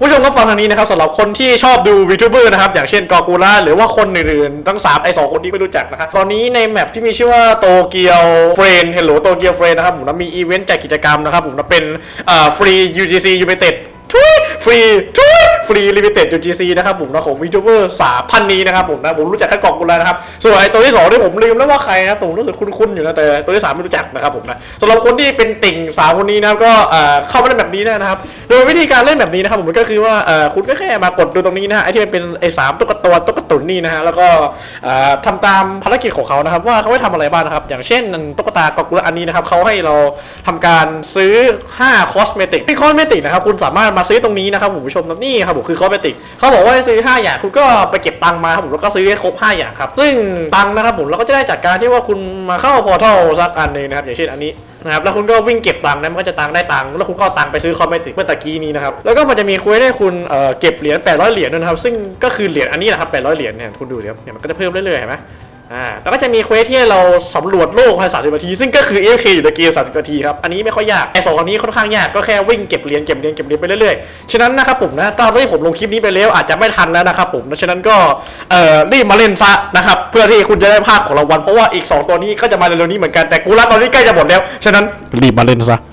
ผู้ชมก็ฟังทางนี้นะครับสำหรับคนที่ชอบดูวีทูเบอร์นะครับ อย่างเช่นกอกูล่าหรือว่าคนอื่นๆ ทั้งสามไอสองคนที่ไม่รู้จักนะครับตอนนี้ในแมปที่มีชื่อว่าโตเกียวเฟรนเฮลโลโตเกียวเฟรนนะครับผมนะมีอีเวนต์แจกกิจกรรมนะครับผมนะเป็นเอ่อฟรี UGC United ทุยฟรีทุยฟรีลิมิเต็ด UGC นะครับผมนะของวีทูเบอร์สามพันนี้นะครับผมนะผมรู้จักแค่กล่องกูล่านะครับส่วนไอตัวที่สองที่ผมลืมแล้วว่าใครนะผมรู้สึกคุ้นๆอยู่นะแต่ตัวที่สามไม่รู้จักนะครับผมนะสำหรับคนที่เป็นติ่งสาวคนนี้นะครับก็เอ่อเข้ามาเล่นแบบนี้นะครับ โดยวิธีการเล่นแบบนี้นะครับผมก็คือว่าเอ่อคุณก็แค่มากดดูตรงนี้นะไอที่มันเป็นไอสามตุ๊กตาตุ๊กตุนนี่นะฮะแล้วก็เอ่อทำตามภารกิจของเขานะครับ ว่าเขาให้ทำอะไรบ้างนะครับ อย่างเช่นตุ๊กตากอกุลอันนี้นะครับเขาให้เราทำการซื้อ 5 คอสเมติกที่คอสเมติกนะครับคุณสามารถมาซื้อตรงนี้นะครับผมผู้ชมนี่ครับผมคือคอสเมติกเขาบอกว่าให้ซื้อ 5 อย่างคุณก็ไปเก็บตังค์มาครับผมแล้วก็ซื้อให้ครบ 5 อย่างครับ ซึ่งตังค์นะครับผมเราก็จะได้จากการที่ว่าคุณมาเข้าพอร์ทัลสักอันหนึงนะครับอย่างเช่นอันนี้นะครับแล้วคุณก็วิ่งเก็บตังค์นะมันก็จะตังค์ได้ตังค์แล้วคุณก็เอาตังค์ไปซื้อคอมเมติกเมื่อตะกี้นี้นะครับแล้วก็มันจะมีคุยให้คุณเอ่อเก็บเหรียญ800เหรียญนะครับซึ่งก็คือเหรียญอันนี้แหละครับ800เหรียญเนี่ยคุณดูดิครับเนี่ยมันก็จะเพิ่มเรื่อยๆเห็นไหม อ่าแล้วก็จะมีเควสที่เราสำรวจโลกภายใน30นาที ซึ่งก็คือ AFK อยู่ในเกม30นาทีครับ อันนี้ไม่ค่อยยาก ไอ้สองอันนี้ค่อนข้างยาก ก็แค่วิ่งเก็บเหรียญเก็บเหรียญเก็บเหรียญไปเรื่อยๆ ฉะนั้นนะครับผมนะตอนที่ผมลงคลิปนี้ไปแล้วอาจจะไม่ทันแล้วนะครับผมฉะนั้นก็เอ่อรีบมาเล่นซะนะครับเพื่อที่คุณจะได้ภาคของรางวัลเพราะว่าอีกสองตัวนี้ก็จะมาเร็วๆนี้เหมือนกันแต่กูรักตอนนี้ใกล้จะหมดแล้ว ฉะนั้นรีบมาเล่นซะ